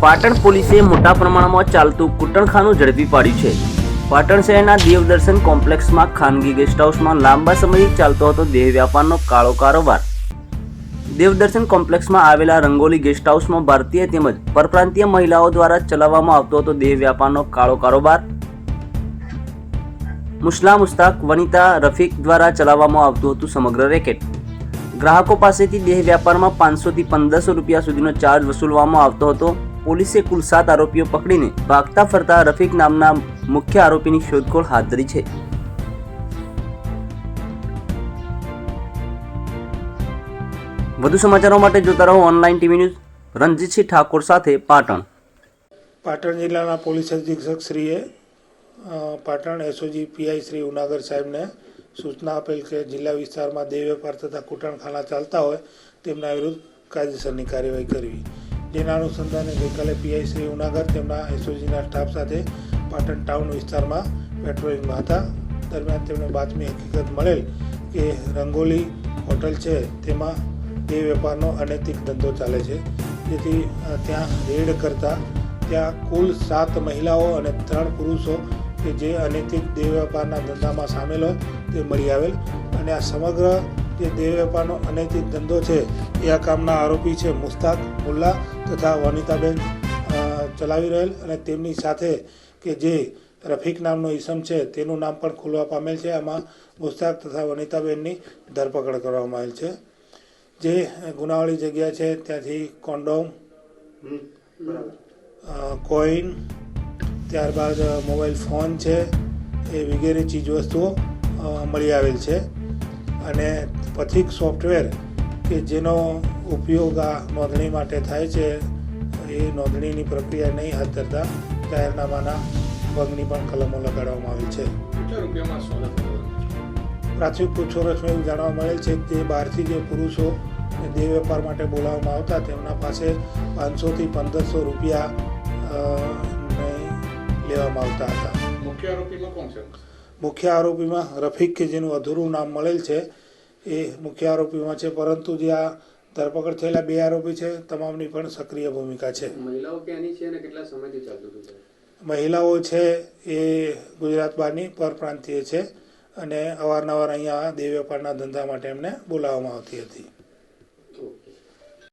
પાટણ પોલીસે મોટા પ્રમાણમાં ચાલતું કૂટણખાનું ઝડપી પાડ્યું છે. પાટણ શહેરના દેવદર્શન કોમ્પ્લેક્સમાં ખાનગી ગેસ્ટ હાઉસમાં લાંબા સમયથી ચાલતો હતો દેહ વ્યાપારનો કાળો કારોબાર. દેવદર્શન કોમ્પ્લેક્સમાં આવેલા રંગોલી ગેસ્ટ હાઉસમાં ભારતીય તેમજ પરપ્રાંતીય મહિલાઓ દ્વારા ચલાવવામાં આવતો હતો દેહ વ્યાપારનો કાળો કારોબાર. મુસ્લા મુસ્તાક, વનિતા, રફીક દ્વારા ચલાવવામાં આવતું હતું સમગ્ર રેકેટ. ગ્રાહકો પાસેથી દેહ વ્યાપારમાં પાંચસોથી પંદરસો રૂપિયા સુધીનો ચાર્જ વસૂલવામાં આવતો હતો. પોલીસે કુલ સાત આરોપીઓ પકડીને ભાગતા ફરતા રફીક નામના મુખ્ય આરોપીની શોધખોળ હાથ ધરી છે. વધુ સમાચારો માટે જોતા રહો online TV news. Ranjitsinh Thakor સાથે પાટણ. પાટણ જિલ્લાના પોલીસ અધિક્ષક શ્રીએ પાટણ એસઓજી પીઆઈ શ્રી ઉનાગર સાહેબને સૂચના આપેલ કે જિલ્લા વિસ્તારમાં દેહ વેપાર તથા કૂટણખાના ચાલતા હોય તેમના વિરુદ્ધ કાયદેસરની કાર્યવાહી કરવી. જેના અનુસંધાને ગઈકાલે પીઆઈ શ્રી ઉનાગર તેમના એસઓજીના સ્ટાફ સાથે પાટણ ટાઉન વિસ્તારમાં પેટ્રોલિંગમાં હતા. દરમિયાન તેમને બાતમી હકીકત મળેલ કે રંગોલી હોટલ છે, તેમાં દેહ વેપારનો અનૈતિક ધંધો ચાલે છે. જેથી ત્યાં રેડ કરતા ત્યાં કુલ સાત મહિલાઓ અને ત્રણ પુરુષો કે જે અનૈતિક દેહ વેપારના ધંધામાં સામેલ હોય તે મળી આવેલ. અને આ સમગ્ર જે દેહ વેપારનો અનૈતિક ધંધો છે, એ આ કામના આરોપી છે મુસ્તાક મુલ્લા તથા વનિતાબેન ચલાવી રહેલ અને તેમની સાથે કે જે રફીક નામનો ઈસમ છે તેનું નામ પણ ખુલવા પામેલ છે. આમાં મુસ્તાક તથા વનિતાબેનની ધરપકડ કરવામાં આવેલ છે. જે ગુનાવાળી જગ્યા છે ત્યાંથી કોન્ડોમ કોઈન, ત્યારબાદ મોબાઈલ ફોન છે, એ વગેરે ચીજવસ્તુઓ મળી આવેલ છે. અને પથિક સોફ્ટવેર કે જેનો ઉપયોગ આ નોંધણી માટે થાય છે એ નોંધણીની પ્રક્રિયા નહીં હાથ ધરતા જાહેરનામાના ભંગની પણ કલમો લગાડવામાં આવી છે. પ્રાથમિક પૂછપરછમાં એવું જાણવા મળેલ છે કે બહારથી જે પુરુષો દેહ વેપાર માટે બોલાવવામાં આવતા તેમના પાસે પાંચસોથી પંદરસો રૂપિયા લેવામાં આવતા હતા. મુખ્ય આરોપીમાં કોણ છે? મુખ્ય આરોપીમાં રફીક કે જેનું અધૂરું નામ મળેલ છે એ મુખ્ય આરોપીમાં છે. પરંતુ જે આ ધરપકડ થયેલા બે આરોપી છે તમામની પણ સક્રિય ભૂમિકા છે. મહિલાઓ ક્યાંની છે અને કેટલા સમયથી ચાલતું હતું મહિલાઓ છે એ ગુજરાત બહારની પરપ્રાંતીય છે અને અવારનવાર અહીંયા દેહ વેપારના ધંધા માટે એમને બોલાવવામાં આવતી હતી.